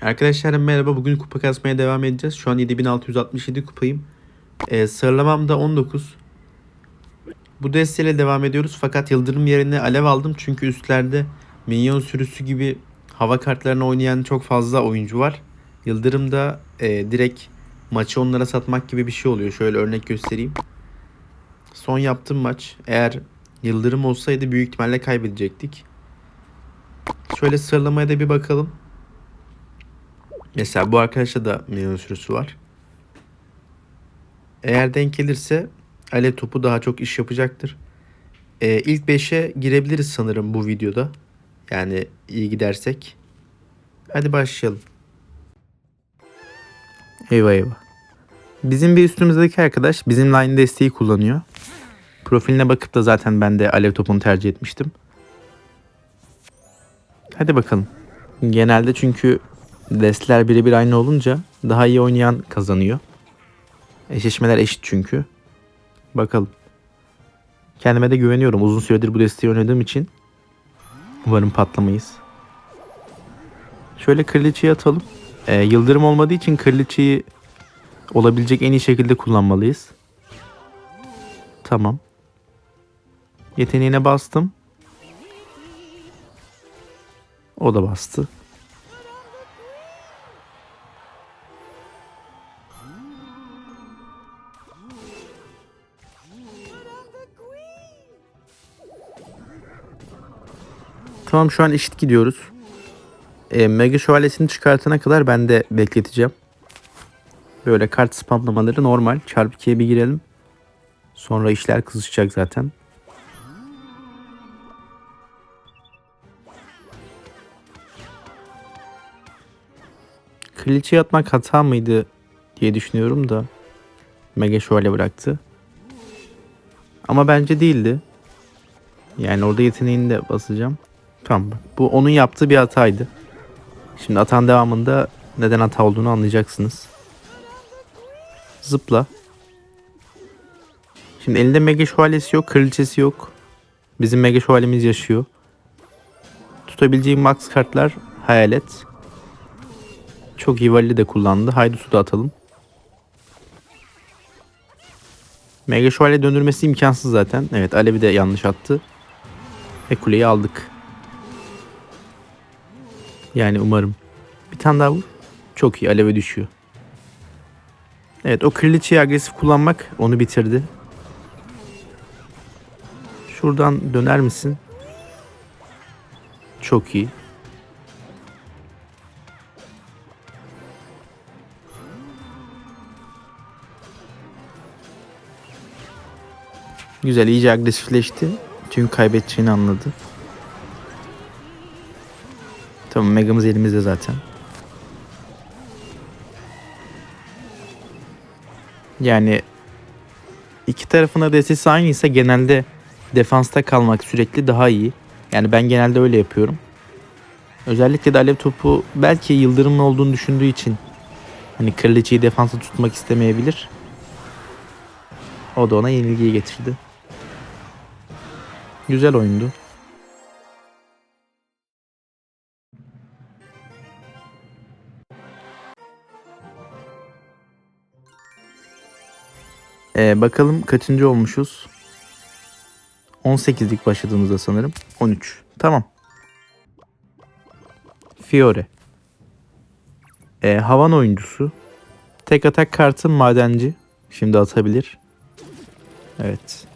Arkadaşlar merhaba. Bugün kupa kasmaya devam edeceğiz. Şu an 7667 kupayım. Ee, sıralamam da 19. Bu desteyle devam ediyoruz. Fakat yıldırım yerine alev aldım. Çünkü üstlerde minyon sürüsü gibi hava kartlarını oynayan çok fazla oyuncu var. Yıldırım da e, direkt maçı onlara satmak gibi bir şey oluyor. Şöyle örnek göstereyim. Son yaptığım maç eğer yıldırım olsaydı büyük ihtimalle kaybedecektik. Şöyle sıralamaya da bir bakalım. Mesela bu arkadaşta da milyon sürüsü var. Eğer denk gelirse alev topu daha çok iş yapacaktır. Ee, ilk 5'e girebiliriz sanırım bu videoda. Yani iyi gidersek. Hadi başlayalım. Eyvah eyvah. Bizim bir üstümüzdeki arkadaş bizimle aynı desteği kullanıyor. Profiline bakıp da zaten ben de alev topunu tercih etmiştim. Hadi bakalım. Genelde çünkü destler birebir aynı olunca daha iyi oynayan kazanıyor. Eşleşmeler eşit çünkü. Bakalım. Kendime de güveniyorum. Uzun süredir bu desteği oynadığım için. Umarım patlamayız. Şöyle kraliçeyi atalım. Ee, yıldırım olmadığı için kraliçeyi olabilecek en iyi şekilde kullanmalıyız. Tamam. Yeteneğine bastım. O da bastı. Tamam şu an eşit gidiyoruz. E, Mega şövalyesini çıkartana kadar ben de bekleteceğim. Böyle kart spamlamaları normal. Çarpı 2'ye bir girelim. Sonra işler kızışacak zaten. Kraliçeyi atmak hata mıydı diye düşünüyorum da. Mega şövalye bıraktı. Ama bence değildi. Yani orada yeteneğini de basacağım. Tamam. Bu onun yaptığı bir hataydı. Şimdi atan devamında neden hata olduğunu anlayacaksınız. Zıpla. Şimdi elinde mega şövalyesi yok, kraliçesi yok. Bizim mega şövalyemiz yaşıyor. Tutabileceğim max kartlar hayalet. Çok iyi vali de kullandı. Haydi su da atalım. Mega şövalye döndürmesi imkansız zaten. Evet Alevi de yanlış attı. Ve kuleyi aldık. Yani umarım. Bir tane daha vur. Çok iyi aleve düşüyor. Evet o kraliçeyi agresif kullanmak onu bitirdi. Şuradan döner misin? Çok iyi. Güzel iyice agresifleşti. Çünkü kaybedeceğini anladı. Tamam megamız elimizde zaten. Yani iki tarafına destesi aynıysa genelde defansta kalmak sürekli daha iyi. Yani ben genelde öyle yapıyorum. Özellikle de alev topu belki yıldırımlı olduğunu düşündüğü için hani kraliçeyi defansa tutmak istemeyebilir. O da ona yenilgiyi getirdi. Güzel oyundu. Ee, bakalım kaçıncı olmuşuz? 18'lik başladığımızda sanırım. 13. Tamam. Fiore. Ee, havan oyuncusu. Tek atak kartı madenci. Şimdi atabilir. Evet.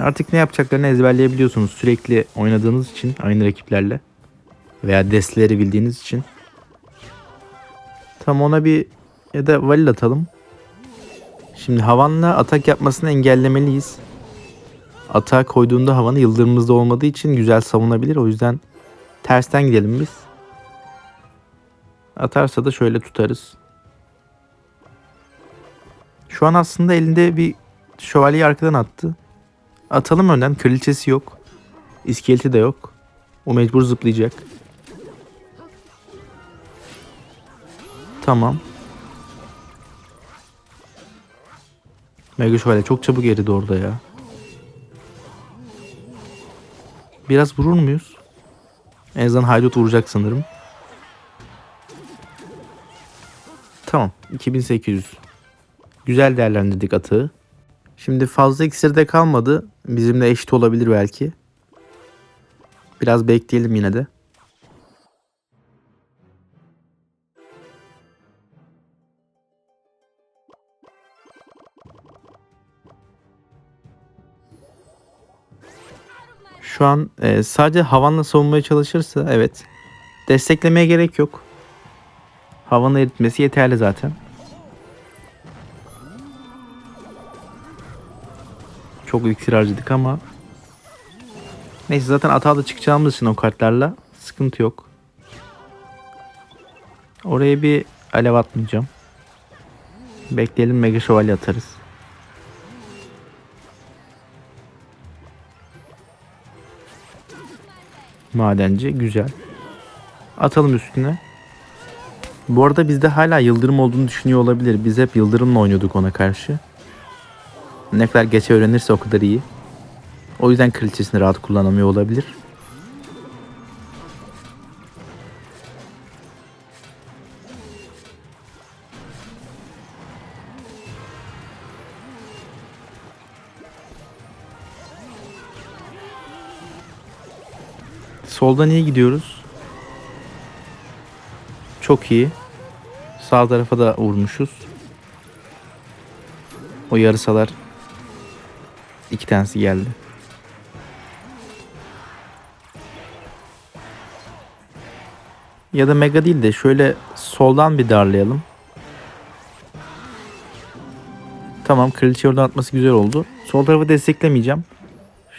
Artık ne yapacaklarını ezberleyebiliyorsunuz. Sürekli oynadığınız için aynı rakiplerle. Veya destleri bildiğiniz için. Tam ona bir ya da valil atalım. Şimdi havanla atak yapmasını engellemeliyiz. Atağa koyduğunda havanı yıldırımımızda olmadığı için güzel savunabilir. O yüzden tersten gidelim biz. Atarsa da şöyle tutarız. Şu an aslında elinde bir şövalyeyi arkadan attı. Atalım önden. Kraliçesi yok. İskeleti de yok. O mecbur zıplayacak. Tamam. Mega Şövalye çok çabuk eridi orada ya. Biraz vurur muyuz? En azından Haydut vuracak sanırım. Tamam. 2800. Güzel değerlendirdik atığı. Şimdi fazla iksir de kalmadı. Bizimle eşit olabilir belki. Biraz bekleyelim yine de. Şu an e, sadece havanla savunmaya çalışırsa evet. Desteklemeye gerek yok. Havanı eritmesi yeterli zaten. Çok iksir harcadık ama Neyse zaten atağa da çıkacağımız için o kartlarla sıkıntı yok. Oraya bir alev atmayacağım. Bekleyelim Mega Şövalye atarız. Madenci güzel. Atalım üstüne. Bu arada bizde hala yıldırım olduğunu düşünüyor olabilir. Biz hep yıldırımla oynuyorduk ona karşı. Ne kadar geç öğrenirse o kadar iyi. O yüzden kraliçesini rahat kullanamıyor olabilir. Soldan iyi gidiyoruz. Çok iyi. Sağ tarafa da vurmuşuz. O yarısalar iki tanesi geldi. Ya da mega değil de şöyle soldan bir darlayalım. Tamam kraliçe oradan atması güzel oldu. Sol tarafı desteklemeyeceğim.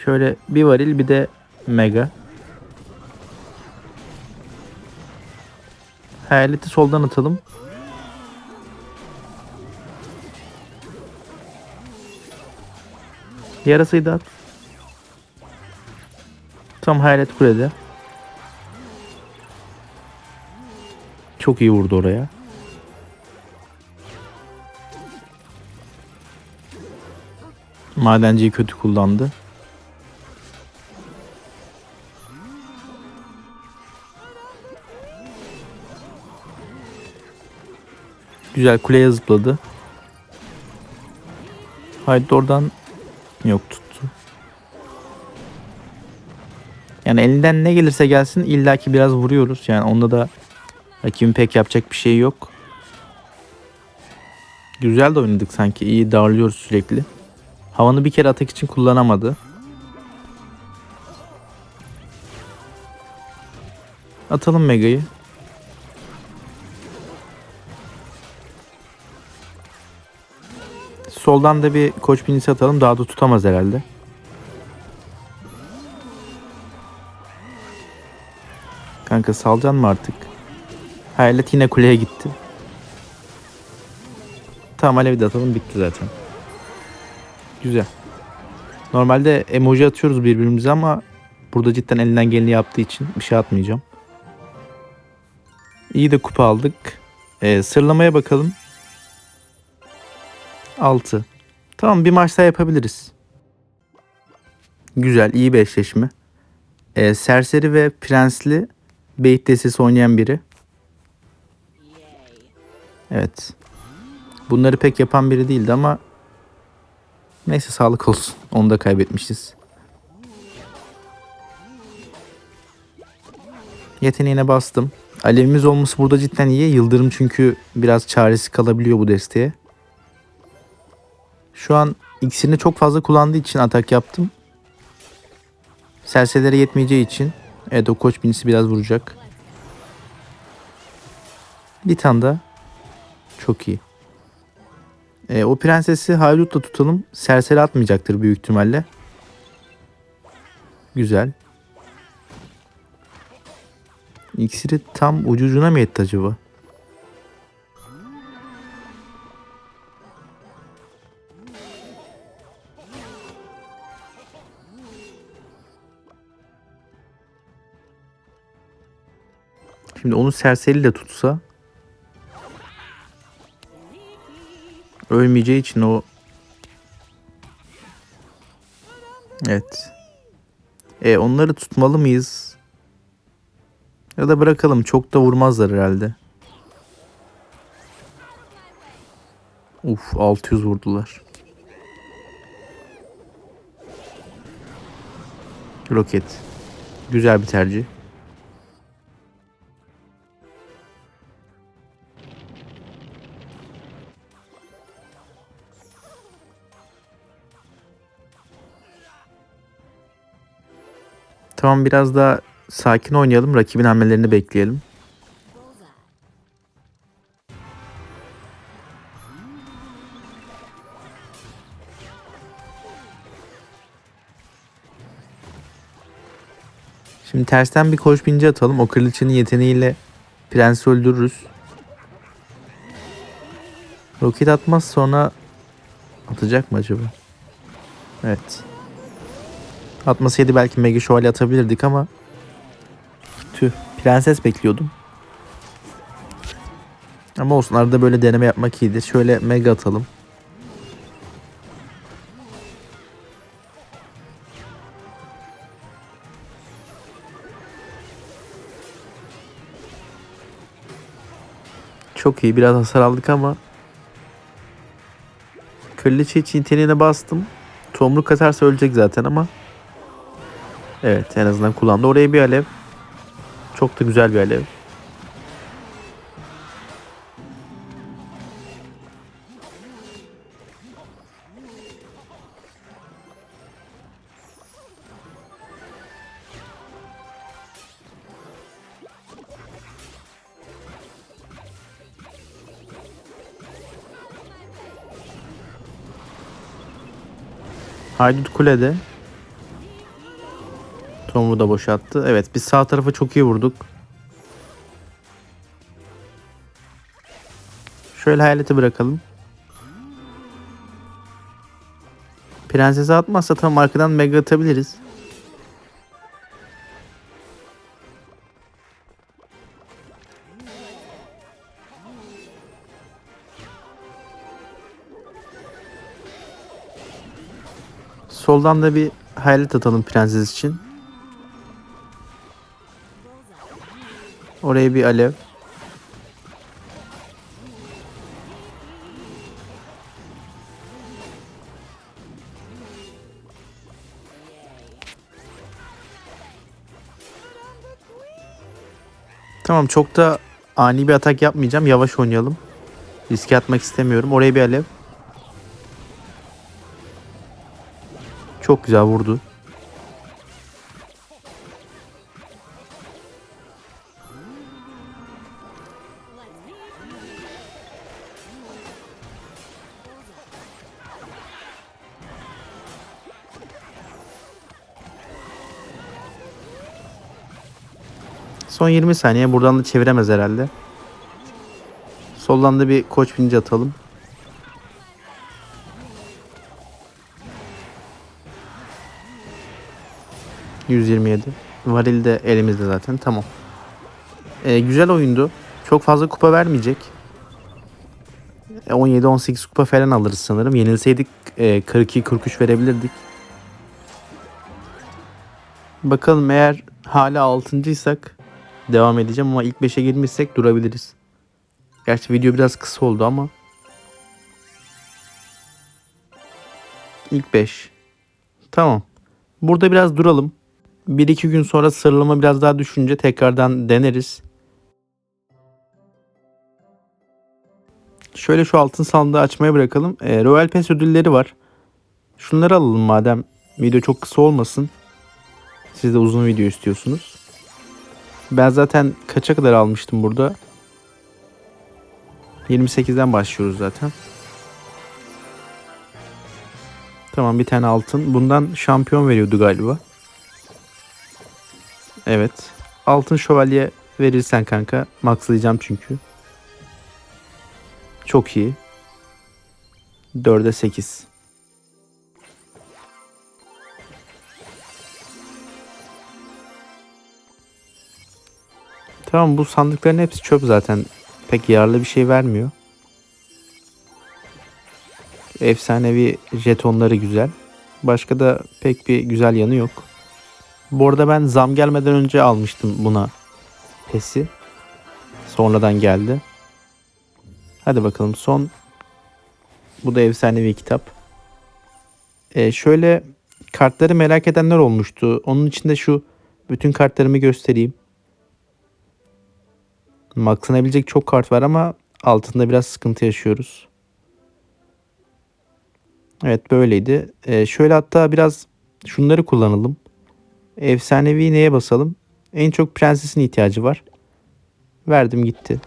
Şöyle bir varil bir de mega. Hayaleti soldan atalım. Yarasayı da at. Tam hayalet kulede. Çok iyi vurdu oraya. Madenciyi kötü kullandı. Güzel kuleye zıpladı. Haydi oradan yok tuttu. Yani elinden ne gelirse gelsin illaki biraz vuruyoruz. Yani onda da rakibin pek yapacak bir şey yok. Güzel de oynadık sanki. İyi darlıyoruz sürekli. Havanı bir kere atak için kullanamadı. Atalım Mega'yı. Soldan da bir koç binisi atalım. Daha da tutamaz herhalde. Kanka salcan mı artık? Hayalet yine kuleye gitti. Tamam alevi de atalım bitti zaten. Güzel. Normalde emoji atıyoruz birbirimize ama burada cidden elinden geleni yaptığı için bir şey atmayacağım. İyi de kupa aldık. Ee, sırlamaya bakalım. 6. Tamam bir maç daha yapabiliriz. Güzel iyi bir eşleşme. Ee, serseri ve prensli beyt destesi oynayan biri. Evet. Bunları pek yapan biri değildi ama neyse sağlık olsun. Onu da kaybetmişiz. Yeteneğine bastım. Alevimiz olması burada cidden iyi. Yıldırım çünkü biraz çaresi kalabiliyor bu desteğe. Şu an iksirini çok fazla kullandığı için atak yaptım. Serselere yetmeyeceği için evet o koç binisi biraz vuracak. Bir tane daha. Çok iyi. E, o prensesi haydutla tutalım. Serseri atmayacaktır büyük ihtimalle. Güzel. İksiri tam ucucuna mı etti acaba? Şimdi onu serseriyle tutsa ölmeyeceği için o Evet. E onları tutmalı mıyız? Ya da bırakalım. Çok da vurmazlar herhalde. Uf 600 vurdular. Roket. Güzel bir tercih. Tamam biraz daha sakin oynayalım. Rakibin hamlelerini bekleyelim. Şimdi tersten bir koş binci atalım. O kraliçenin yeteneğiyle prensi öldürürüz. Roket atmaz sonra atacak mı acaba? Evet. Atmasaydı belki Mega Şövalye atabilirdik ama tüh prenses bekliyordum. Ama olsun arada böyle deneme yapmak iyidir. Şöyle Mega atalım. Çok iyi. Biraz hasar aldık ama Kraliçe için yeteneğine bastım. Tomruk atarsa ölecek zaten ama Evet en azından kullandı. Oraya bir alev. Çok da güzel bir alev. Haydut kulede. Tomru da boşalttı. Evet biz sağ tarafa çok iyi vurduk. Şöyle hayaleti bırakalım. Prensesi atmazsa tam arkadan mega atabiliriz. Soldan da bir hayalet atalım prenses için. Oraya bir alev. Tamam çok da ani bir atak yapmayacağım. Yavaş oynayalım. Riske atmak istemiyorum. Oraya bir alev. Çok güzel vurdu. Son 20 saniye buradan da çeviremez herhalde. Soldan da bir koç binci atalım. ...127. Varil de elimizde zaten. Tamam. Ee, güzel oyundu. Çok fazla kupa vermeyecek. 17-18 kupa falan alırız sanırım. Yenilseydik e, 42-43 verebilirdik. Bakalım eğer hala 6.ysak devam edeceğim ama ilk 5'e girmişsek durabiliriz. Gerçi video biraz kısa oldu ama. İlk 5. Tamam. Burada biraz duralım. 1-2 gün sonra sıralama biraz daha düşünce tekrardan deneriz. Şöyle şu altın sandığı açmaya bırakalım. E, Royal Pass ödülleri var. Şunları alalım madem video çok kısa olmasın. Siz de uzun video istiyorsunuz. Ben zaten kaça kadar almıştım burada? 28'den başlıyoruz zaten. Tamam bir tane altın. Bundan şampiyon veriyordu galiba. Evet. Altın şövalye verirsen kanka. Maxlayacağım çünkü. Çok iyi. 4'e 8. Tamam bu sandıkların hepsi çöp zaten. Pek yararlı bir şey vermiyor. Efsanevi jetonları güzel. Başka da pek bir güzel yanı yok. Bu arada ben zam gelmeden önce almıştım buna pesi. Sonradan geldi. Hadi bakalım son Bu da efsanevi kitap. Ee, şöyle kartları merak edenler olmuştu. Onun için de şu bütün kartlarımı göstereyim. Maxlanabilecek çok kart var ama altında biraz sıkıntı yaşıyoruz. Evet böyleydi. Ee, şöyle hatta biraz şunları kullanalım. Efsanevi neye basalım? En çok prensesin ihtiyacı var. Verdim gitti.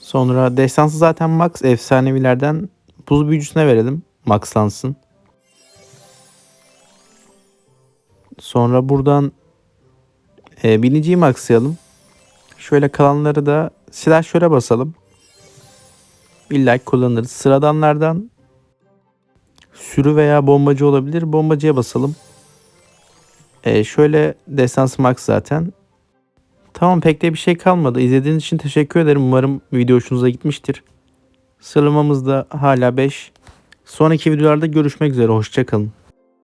Sonra destansı zaten max efsanevilerden buz büyücüsüne verelim. Maxlansın. Sonra buradan e, biniciyi maxlayalım. Şöyle kalanları da silahşöre basalım. İlla kullanırız. Sıradanlardan sürü veya bombacı olabilir. Bombacıya basalım. E, şöyle destansı max zaten. Tamam pek de bir şey kalmadı. İzlediğiniz için teşekkür ederim. Umarım video hoşunuza gitmiştir. Sıralamamız da hala 5. Sonraki videolarda görüşmek üzere. Hoşçakalın.